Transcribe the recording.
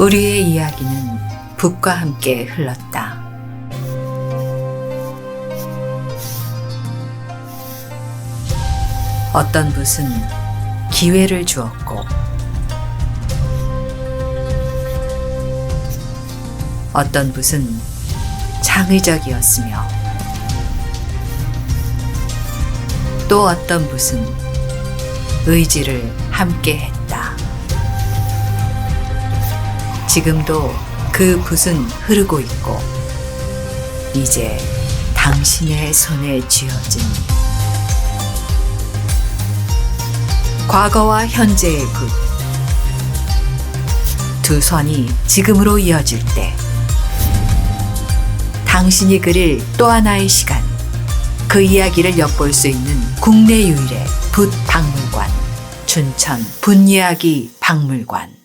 우리의 이야기는 붓과 함께 흘렀다. 어떤 붓은 기회를 주었고, 어떤 붓은 창의적이었으며, 또 어떤 붓은 의지를 함께 했다. 지금도 그 붓은 흐르고 있고, 이제 당신의 손에 쥐어진 과거와 현재의 붓. 두 선이 지금으로 이어질 때, 당신이 그릴 또 하나의 시간, 그 이야기를 엿볼 수 있는 국내 유일의 붓 박물관, 춘천 붓이야기 박물관.